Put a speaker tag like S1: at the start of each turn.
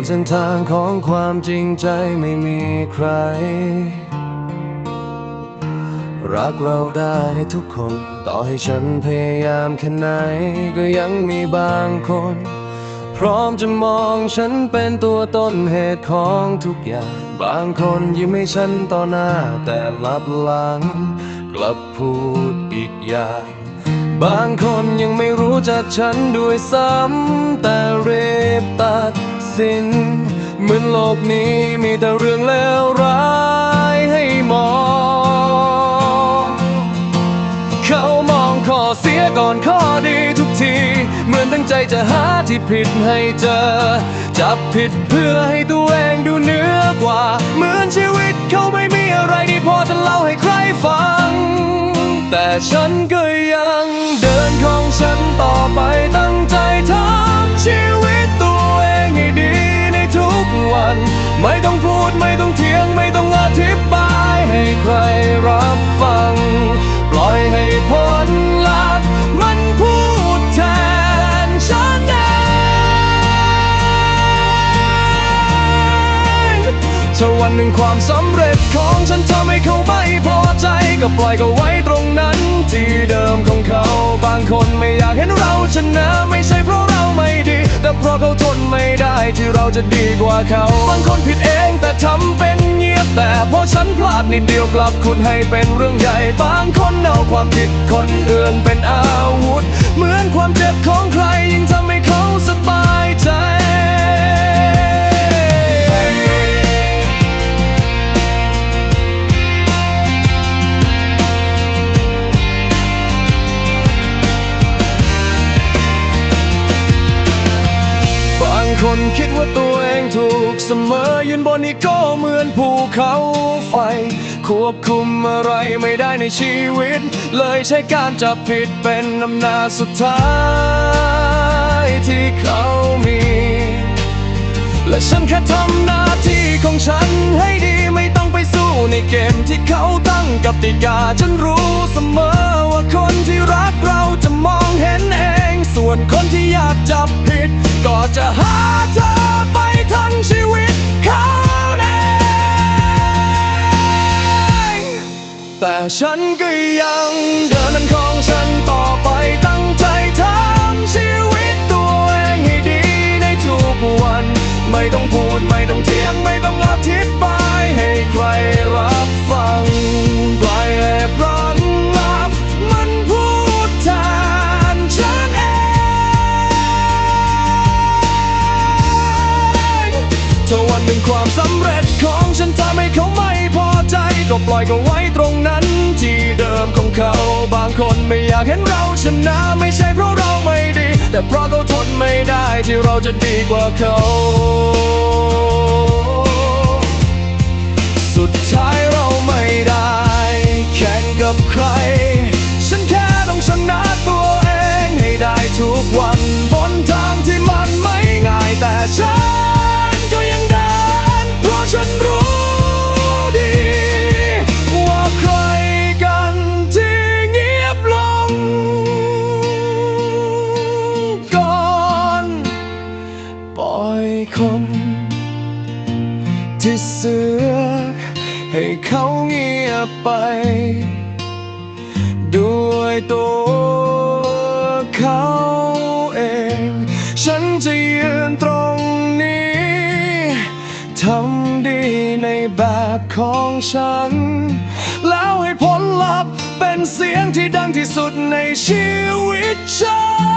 S1: นเส้นทางของความจริงใจไม่มีใคร รักเราได้ทุกคน ต่อให้ฉันพยายามแค่ไหน ก็ยังมีบางคน พร้อมจะมองฉันเป็นตัวต้นเหตุของทุกอย่าง บางคนยิ้มให้ฉันต่อหน้าแต่ลับหลัง กลับพูดอีกอย่างบางคนยังไม่รู้จักฉันด้วยซ้ำแต่เรียบตัด สิน เหมือนโลกนี้มีแต่เรื่องเลวร้ายให้มอง เขามองข้อเสียก่อนข้อดีทุกที เหมือนตั้งใจจะหาที่ผิดให้เจอ จับผิดเพื่อให้ตัวเองดูเหนือกว่า เหมือนชีวิตเขาไม่มีอะไรที่พอจะเล่าให้ใครฟัง แต่ฉันก็ยังเดินของฉันต่อไปต ไม่ต้องพูดไม่ต้องเถียงไม่ต้องอธิบายให้ใครรับฟัง ปล่อยให้ผลลัพธ์มันพูดแทนฉันเองถ้าวันหนึ่งความสำเร็จของฉันทำให้เขาไม่พอใจ ก็ปล่อยเขาไว้ตรงนั้น ที่เดิมของเขาบางคนไม่อยากเห็นเราชนะไม่ใช่เพราะเราไม่ดี แต่เพราะเขาทนไม่ได้ ที่เราจะดีกว่าเขา บางคนผิดเองแต่ทำเป็นเงียบแต่พอฉันพลาดนิดเดียวกลับคุณให้เป็นเรื่องใหญ่ บางคนเอาความผิดคนอื่นเป็นอาวุธ เหมือนความเจ็บของใครยิ่งทำให้เขาสบายใจ คนคิดว่าตัวเองถูกเสมอยืนบนนี้ก็เหมือนภูเขาไฟ ควบคุมอะไรไม่ได้ในชีวิต เลยใช้การจับผิดเป็นอำนาจสุดท้ายที่เขามี และฉันแค่ทำหน้าที่ของฉันให้ดี ในเกมที่เขาตั้งกติกา ฉันรู้เสมอว่าคนที่รักเราจะมองเห็นเอง ส่วนคนที่อยากจับผิด ก็จะหาเธอไปทั้งชีวิตเขาเองแต่ฉันก็ยังเดินนั้นของฉันต่อไปตั้งใจทำชีวิตตัวเองให้ดีในทุกวัน ไม่ต้องพูดไม่ต้องเถียงไม่ต้องอธิบายให้ ใครรับฟังปล่อยให้พร้อนลับมันพูดแทนฉันเองถ้าวันหนึ่งความสำเร็จของฉันทำให้เขาไม่พอใจ ก็ปล่อยเขาไว้ตรงนั้นที่เดิมของเขาบางคนไม่อยากเห็นเราชนะไม่ใช่เพราะเราไม่ดี แต่เพราะเขาทนไม่ได้ที่เราจะดีกว่าเขา ที่เสือกให้เขาเงียบไป ด้วยตัวเขาเอง ฉันจะยืนตรงนี้ทำดีในแบบของฉัน แล้วให้ผลลัพธ์เป็นเสียงที่ดังที่สุดในชีวิตฉัน